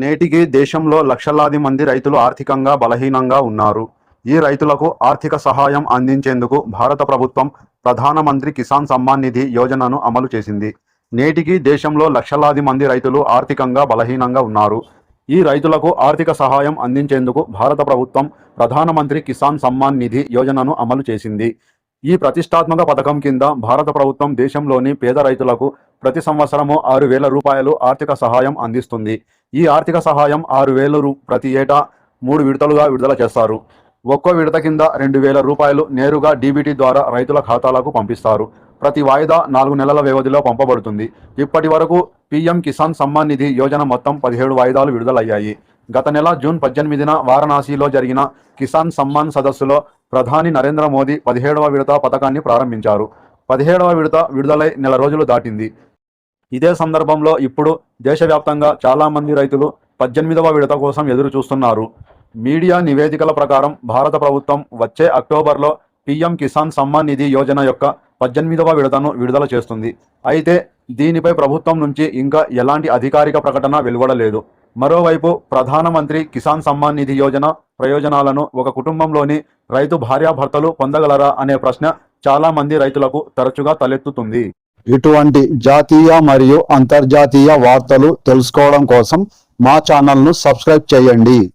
నేటికి దేశంలో లక్షలాది మంది రైతులు ఆర్థికంగా బలహీనంగా ఉన్నారు. ఈ రైతులకు ఆర్థిక సహాయం అందించేందుకు భారత ప్రభుత్వం ప్రధానమంత్రి కిసాన్ సమ్మాన్ నిధి యోజనను అమలు చేసింది. నేటికి దేశంలో లక్షలాది మంది రైతులు ఆర్థికంగా బలహీనంగా ఉన్నారు. ఈ రైతులకు ఆర్థిక సహాయం అందించేందుకు భారత ప్రభుత్వం ప్రధానమంత్రి కిసాన్ సమ్మాన్ నిధి యోజనను అమలు చేసింది. ఈ ప్రతిష్టాత్మక పథకం కింద భారత ప్రభుత్వం దేశంలోని పేద రైతులకు ప్రతి సంవత్సరము ఆరు వేల రూపాయలు ఆర్థిక సహాయం అందిస్తుంది. ఈ ఆర్థిక సహాయం ఆరు వేలు ప్రతి ఏటా మూడు విడతలుగా విడుదల చేస్తారు. ఒక్కో విడత కింద రెండు వేల రూపాయలు నేరుగా డీబీటీ ద్వారా రైతుల ఖాతాలకు పంపిస్తారు. ప్రతి వాయిదా నాలుగు నెలల వ్యవధిలో పంపబడుతుంది. ఇప్పటి వరకు పీఎం కిసాన్ సమ్మాన్ నిధి యోజన మొత్తం పదిహేడు వాయిదాలు విడుదలయ్యాయి. గత నెల జూన్ పద్దెనిమిదిన వారణాసిలో జరిగిన కిసాన్ సమ్మాన్ సదస్సులో ప్రధాని నరేంద్ర మోదీ పదిహేడవ విడత పథకాన్ని ప్రారంభించారు. పదిహేడవ విడత విడుదలై నెల రోజులు దాటింది. ఇదే సందర్భంలో ఇప్పుడు దేశవ్యాప్తంగా చాలామంది రైతులు పద్దెనిమిదవ విడత కోసం ఎదురు చూస్తున్నారు మీడియా నివేదికల ప్రకారం భారత ప్రభుత్వం వచ్చే అక్టోబర్లో పీఎం కిసాన్ సమ్మాన్ నిధి యోజన యొక్క పద్దెనిమిదవ విడతను విడుదల చేస్తుంది. అయితే దీనిపై ప్రభుత్వం నుంచి ఇంకా ఎలాంటి అధికారిక ప్రకటన వెలువడలేదు. మరోవైపు ప్రధానమంత్రి కిసాన్ సమ్మాన్ నిధి యోజన ప్రయోజనాలను ఒక కుటుంబంలోని రైతు భార్యాభర్తలు పొందగలరా అనే ప్రశ్న చాలా మంది రైతులకు తరచుగా తలెత్తుతుంది. ఇటువంటి జాతీయ మరియు అంతర్జాతీయ వార్తలు తెలుసుకోవడం కోసం మా ఛానల్ను సబ్స్క్రైబ్ చేయండి.